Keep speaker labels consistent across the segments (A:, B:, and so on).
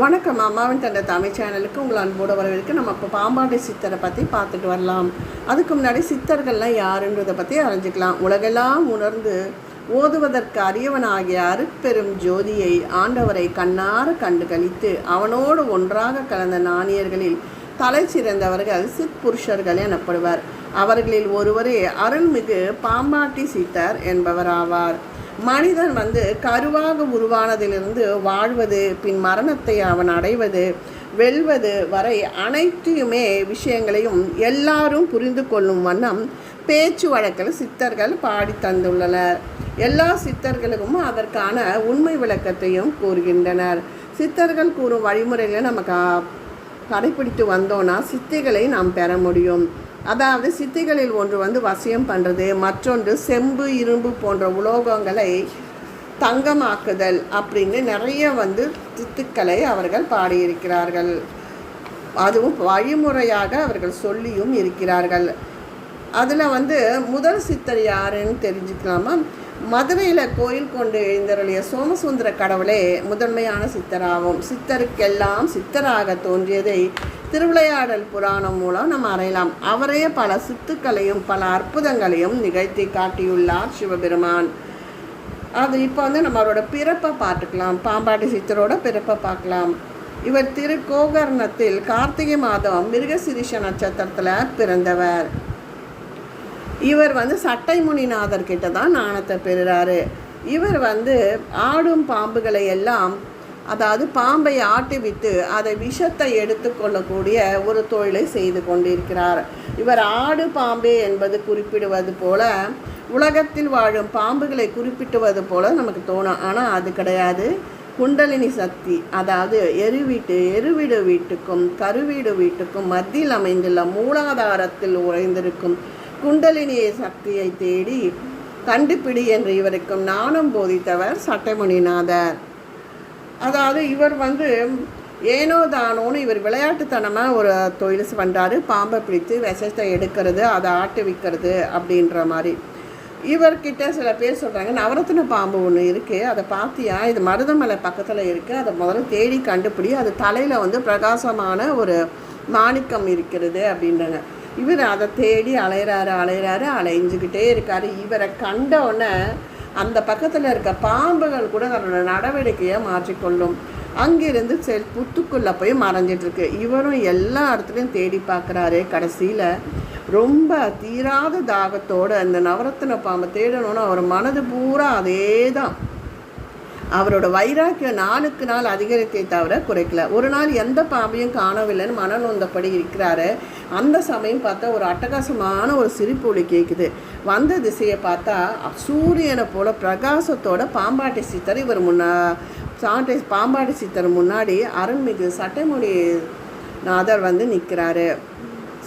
A: வணக்கம். அம்மாவின் தந்த தமிழ் சேனலுக்கு உங்களை அன்போட வரவேற்கு நம்ம இப்போ பாம்பாட்டி சித்தரை பற்றி பார்த்துட்டு வரலாம். அதுக்கு முன்னாடி சித்தர்கள்லாம் யாருன்றதை பற்றி அறிஞ்சிக்கலாம். உலகெல்லாம் உணர்ந்து ஓதுவதற்கு அரியவனாகிய அருட்பெரும் ஜோதியை ஆண்டவரை கண்ணார கண்டு கழித்து அவனோடு ஒன்றாக கலந்த நாணியர்களில் தலை சிறந்தவர்கள் சிற்புருஷர்கள் எனப்படுவர். அவர்களில் ஒருவரே அருள்மிகு பாம்பாட்டி சித்தர் என்பவர் ஆவார் மனிதன் வந்து கருவாக உருவானதிலிருந்து வாழ்வது பின் மரணத்தை அவன் அடைவது வெல்வது வரை அனைத்தையுமே விஷயங்களையும் எல்லாரும் புரிந்து கொள்ளும் வண்ணம் பேச்சு வழக்கில் சித்தர்கள் பாடி தந்துள்ளனர். எல்லா சித்தர்களுக்கும் அதற்கான உண்மை விளக்கத்தையும் கூறுகின்றனர். சித்தர்கள் கூறும் வழிமுறைகளை நமக்கு கடைபிடித்து வந்தோன்னா சித்திகளை நாம் பெற முடியும். அதாவது சித்திகளில் ஒன்று வந்து வசியம் பண்ணுறது மற்றொன்று செம்பு இரும்பு போன்ற உலோகங்களை தங்கமாக்குதல் அப்படின்னு நிறைய வந்து சித்துக்களை அவர்கள் பாடியிருக்கிறார்கள். அதுவும் வழிமுறையாக அவர்கள் சொல்லியும் இருக்கிறார்கள். அதில் வந்து முதல் சித்தர் யாருன்னு தெரிஞ்சுக்கலாமா? மதுரையில் கோயில் கொண்டு எழுந்தருளிய சோமசுந்தர கடவுளே முதன்மையான சித்தராகும். சித்தருக்கெல்லாம் சித்தராக தோன்றியதை திருவிளையாடல் புராணம் மூலம் நம்ம அறையலாம். அவரே பல சித்துக்களையும் பல அற்புதங்களையும் நிகழ்த்தி காட்டியுள்ளார் சிவபெருமான். அது இப்போ வந்து நம்ம அவரோட பிறப்பை பார்த்துக்கலாம். பாம்பாட்டி சித்தரோட பிறப்பை பார்க்கலாம். இவர் திருக்கோகர்ணத்தில் கார்த்திகை மாதம் மிருகசிரிஷ நட்சத்திரத்தில் பிறந்தவர். இவர் வந்து சட்டைமுனிநாதர் முனிநாதர்கிட்ட தான் நாணத்தை பெறுறாரு. இவர் வந்து ஆடும் பாம்புகளை எல்லாம் அதாவது பாம்பை ஆட்டிவிட்டு அதை விஷத்தை எடுத்துக்கொள்ளக்கூடிய ஒரு தொழிலை செய்து கொண்டிருக்கிறார். இவர் ஆடு பாம்பே என்பது குறிப்பிடுவது போல உலகத்தில் வாழும் பாம்புகளை குறிப்பிட்டுவது போல நமக்கு தோணும். ஆனால் அது கிடையாது. குண்டலினி சக்தி அதாவது எருவீட்டு எருவீடு வீட்டுக்கும் கருவீடு வீட்டுக்கும் மத்தியில் அமைந்துள்ள மூலாதாரத்தில் உறைந்திருக்கும் குண்டலினி சக்தியை தேடி கண்டுபிடி என்று இவருக்கும் நாணம் போதித்தவர் சட்டமுனிநாதர் அதாவது இவர் வந்து ஏனோ தானோன்னு இவர் விளையாட்டுத்தனமாக ஒரு தொழில் பண்ணுறாரு பாம்பை பிடித்து விஷத்தை எடுக்கிறது அதை ஆட்டு விற்கிறது அப்படின்ற மாதிரி. இவர்கிட்ட சில பேர் சொல்கிறாங்க நவரத்தின பாம்பு ஒன்று இருக்குது அதை பார்த்தியா இது மருதமலை பக்கத்தில் இருக்குது அதை முதல்ல தேடி கண்டுபிடி. அது தலையில் வந்து பிரகாசமான ஒரு மாணிக்கம் இருக்கிறது அப்படின்றாங்க. இவர் அதை தேடி அலையிறாரு அலையிறாரு அலைஞ்சுக்கிட்டே இருக்காரு. இவரை கண்ட உடனே அந்த பக்கத்தில் இருக்க பாம்புகள் கூட தன்னோட நடவடிக்கையை மாற்றிக்கொள்ளும். அங்கிருந்து செல் புத்துக்குள்ளே போய் மறைஞ்சிட்ருக்கு. இவரும் எல்லா இடத்துலையும் தேடி பார்க்குறாரு கடைசியில். ரொம்ப தீராத தாகத்தோடு அந்த நவரத்தின பாம்பை தேடணும்னு அவர் மனது பூரா அதே தான் அவரோட வைராக்கியம் நாளுக்கு நாள் அதிகரித்தே தவிர குறைக்கல. ஒரு நாள் எந்த பாம்பையும் காணவில்லைன்னு மனநொந்தபடி இருக்கிறாரு. அந்த சமயம் பார்த்தா ஒரு அட்டகாசமான ஒரு சிரிப்பொலி கேட்குது வந்த திசையை பார்த்தா சூரியனை போல பிரகாசத்தோட பாம்பாட்டி சித்தர் இவர் முன்னா சாட்டை பாம்பாட்டி சித்தர் முன்னாடி அருள்மிகு சட்டைமொழி நாதர் வந்து நிற்கிறாரு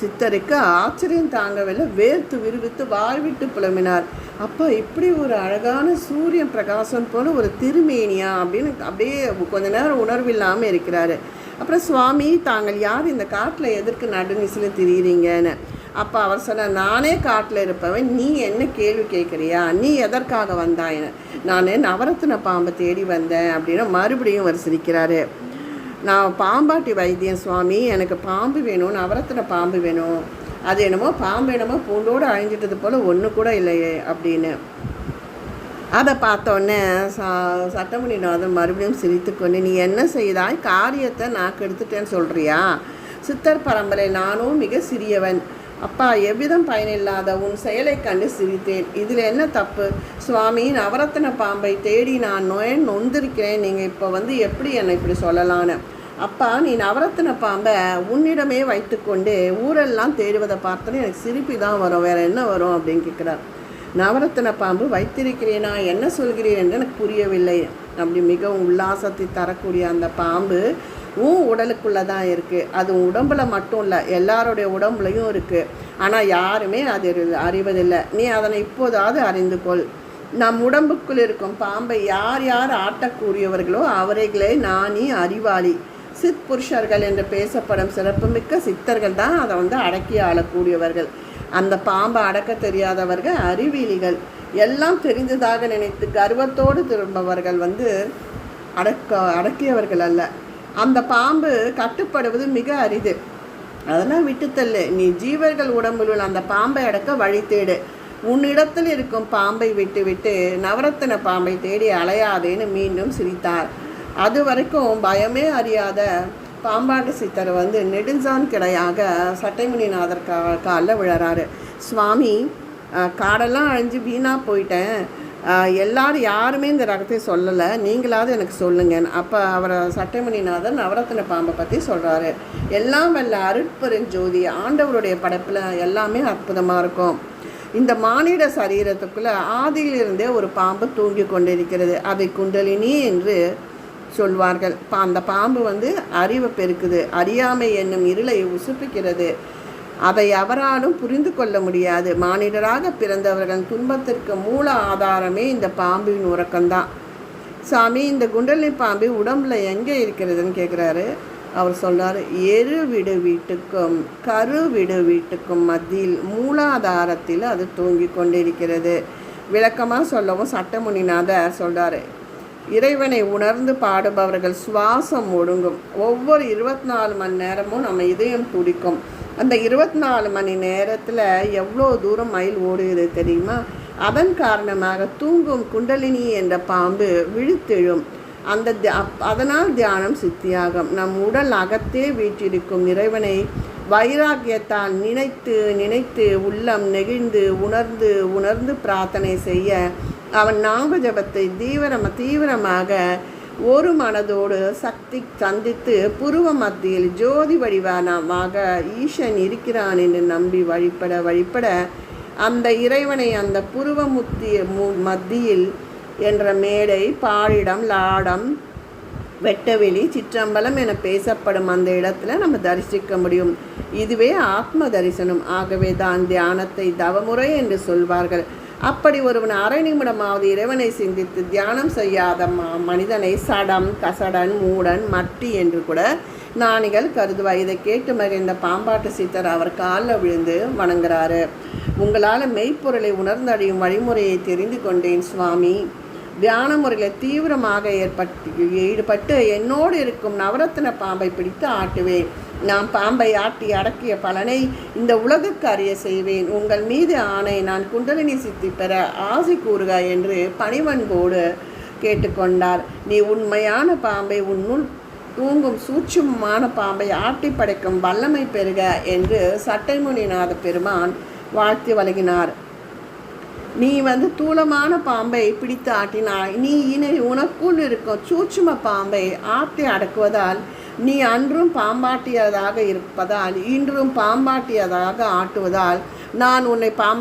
A: சித்தருக்கு ஆச்சரியம் தாங்கவில்லை. வேர்த்து விரிவித்து வாழ்விட்டு புலம்பினார். அப்போ இப்படி ஒரு அழகான சூரியன் பிரகாசம் போல ஒரு திருமேனியா அப்படின்னு அப்படியே கொஞ்ச நேரம் உணர்வு இல்லாமல் இருக்கிறாரு. அப்புறம் சுவாமி தாங்கள் யார்? இந்த காட்டில் எதற்கு நடுநிசில் திரியிறீங்கன்னு? அப்போ அவர் சொன்ன நானே காட்டில் இருப்பவன். நீ என்ன கேள்வி கேட்குறியா? நீ எதற்காக வந்தாயின்னு நான் நவரத்தின பாம்பை தேடி வந்தேன் அப்படின்னு மறுபடியும் அவர் சிரிக்கிறாரு. நான் பாம்பாட்டி வைத்தியம் சுவாமி. எனக்கு பாம்பு வேணும் நவரத்தின பாம்பு வேணும். அது என்னமோ பாம்பு என்னமோ பூண்டோடு அழிஞ்சிட்டது போல் ஒன்று கூட இல்லையே அப்படின்னு. அதை பார்த்தோன்னே சா சட்டமணிநாதன் மறுபடியும் சிரித்து கொண்டு நீ என்ன செய்தாய்? காரியத்தை நான் கெடுத்துட்டேன்னு சொல்கிறியா சித்தர் பரம்பரை நானும் மிக சிறியவன். அப்பா எவ்விதம் பயனில்லாத உன் செயலை கண்டு சிரித்தேன். இதில் என்ன தப்பு? சுவாமி நவரத்தின பாம்பை தேடி நான் நோய் நொந்திருக்கிறேன். நீங்கள் இப்போ வந்து எப்படி என்னை இப்படி சொல்லலான்னு? அப்பா நீ நவரத்தின பாம்பை உன்னிடமே வைத்துக்கொண்டு ஊரெல்லாம் தேடுவதை பார்த்தோன்னே எனக்கு சிரிப்பி தான் வரும். வேறு என்ன வரும் அப்படின்னு கேட்குறார். நவரத்தின பாம்பு வைத்திருக்கிறேனா? என்ன சொல்கிறேன் என்று எனக்கு புரியவில்லை. அப்படி மிகவும் உல்லாசத்தை தரக்கூடிய அந்த பாம்பு உன் உடலுக்குள்ளே தான் இருக்குது அது உடம்புல மட்டும் இல்லை எல்லாருடைய உடம்புலையும் இருக்குது ஆனால் யாருமே அது அறிவதில்லை. நீ அதனை இப்போதாவது அறிந்து கொள். நம் உடம்புக்குள் இருக்கும் பாம்பை யார் யார் ஆட்டக்கூடியவர்களோ அவர்களே நானி அறிவாளி. சித் புருஷர்கள் என்று பேசப்படும் சிறப்புமிக்க சித்தர்கள் தான் அதை வந்து அடக்கி ஆளக்கூடியவர்கள். அந்த பாம்பை அடக்க தெரியாதவர்கள் அறிவியலிகள் எல்லாம் தெரிந்ததாக நினைத்து கர்வத்தோடு திரும்பவர்கள் வந்து அடக்க அடக்கியவர்கள் அல்ல. அந்த பாம்பு கட்டுப்படுவது மிக அரிது. அதெல்லாம் விட்டுத்தள்ளு. நீ ஜீவர்கள் உடம்பில் உள்ள அந்த பாம்பை அடக்க வழி தேடு. உன்னிடத்தில் இருக்கும் பாம்பை விட்டுவிட்டு நவரத்தின பாம்பை தேடி அலையாதேன்னு மீண்டும் சிரித்தார். அது வரைக்கும் பயமே அறியாத பாம்பாட்டு சித்தர் வந்து நெடுஞ்சான் கிளையாக சட்டைமுனிநாதர் கா காலில் விழறாரு. சுவாமி காடெல்லாம் அழிஞ்சு வீணாக போயிட்டேன். எல்லாரும் யாருமே இந்த ரகத்தை சொல்லலை. நீங்களாவது எனக்கு சொல்லுங்க அப்போ அவரை சட்டைமணிநாதன் நவரத்தின பாம்பை பற்றி சொல்கிறாரு எல்லாம் வல்ல அருட்பெருஞ்சோதி ஆண்டவருடைய படைப்பில் எல்லாமே அற்புதமாக இருக்கும். இந்த மானிட சரீரத்துக்குள்ளே ஆதியிலிருந்தே ஒரு பாம்பு தூங்கி கொண்டிருக்கிறது. அதை குண்டலினி என்று சொல்வார்கள். பா- அந்த பாம்பு வந்து அறிவை பெருக்குது. அறியாமை என்னும் இருளை உசுப்பிக்கிறது. அதை அவராலும் புரிந்து கொள்ள முடியாது. மானிடராக பிறந்தவர்கள் துன்பத்திற்கு மூல ஆதாரமே இந்த பாம்பின் உறக்கம்தான். சாமி இந்த குண்டலி பாம்பு உடம்புல எங்கே இருக்கிறதுன்னு கேட்குறாரு அவர் சொல்கிறார் எரு விடு வீட்டுக்கும் கரு விடு வீட்டுக்கும் மத்தியில் மூலாதாரத்தில் அது தூங்கி கொண்டிருக்கிறது. விளக்கமாக சொல்லவும் சட்டமுனிநாதர் சொல்கிறார் இறைவனை உணர்ந்து பாடுபவர்கள் சுவாசம் ஒடுங்கும். ஒவ்வொரு இருபத்தி நாலு மணி நேரமும் நம்ம இதயம் துடிக்கும். அந்த இருபத்தி நாலு மணி நேரத்தில் எவ்வளோ தூரம் மயில் ஓடுகிறது தெரியுமா? அதன் காரணமாக தூங்கும் குண்டலினி என்ற பாம்பு விழித்தெழும். அந்த அதனால் தியானம் சித்தியாகும். நம் உடல் அகத்தே வீற்றிருக்கும் இறைவனை வைராக்கியத்தால் நினைத்து நினைத்து உள்ளம் நெகிழ்ந்து உணர்ந்து உணர்ந்து பிரார்த்தனை செய்ய அவன் நாமஜபத்தை தீவிரம் தீவிரமாக ஒரு மனதோடு சக்தி சந்தித்து புருவ மத்தியில் ஜோதி வடிவானமாக ஈசன் இருக்கிறான் என்று நம்பி வழிபட வழிபட அந்த இறைவனை அந்த புருவ முத்திய மு- மத்தியில் என்ற மேடை பாழிடம் லாடம் வெட்டவெளி சிற்றம்பலம் என பேசப்படும் அந்த இடத்துல நம்ம தரிசிக்க முடியும். இதுவே ஆத்ம தரிசனம். ஆகவே தான் தியானத்தை தவமுறை என்று சொல்வார்கள். அப்படி ஒருவன் அரை நிமிடமாவது இறைவனை சிந்தித்து தியானம் செய்யாத ம- மனிதனை சடம் கசடன் மூடன் மட்டி என்று கூட ஞானிகள் கருதுவா இதை கேட்டு மகிழ்ந்த பாம்பாட்டு சித்தர் அவர் காலில் விழுந்து வணங்குறாரு. உங்களால் மெய்ப்பொருளை உணர்ந்தடையும் வழிமுறையை தெரிந்து கொண்டேன் சுவாமி. தியான முறையில் தீவிரமாக ஏற்பட்டு ஈடுபட்டு என்னோடு இருக்கும் நவரத்தின பாம்பை பிடித்து ஆட்டுவேன். நான் பாம்பை ஆட்டி அடக்கிய பலனை இந்த உலகுக்கு அறிய செய்வேன். உங்கள் மீது ஆணை நான் குண்டலினி சித்தி பெற ஆசி கூறுக என்று பணிவன்போடு கேட்டுக்கொண்டார். நீ உண்மையான பாம்பை உன்னுள் தூங்கும் சூட்சுமமான பாம்பை ஆட்டி படைக்கும் வல்லமை பெறுக என்று சட்டைமுனிநாத பெருமான் வாழ்த்தி வழங்கினார். நீ வந்து தூளமான பாம்பை பிடித்து ஆட்டினாய் நீ இனி உனக்குள் இருக்கும் சூட்சும பாம்பை ஆட்டி அடக்குவதால் நீ அன்றும் பாம்பாட்டியதாக இருப்பதால் இன்றும் பாம்பாட்டியதாக ஆட்டுவதால் நான் உன்னை பாம்பா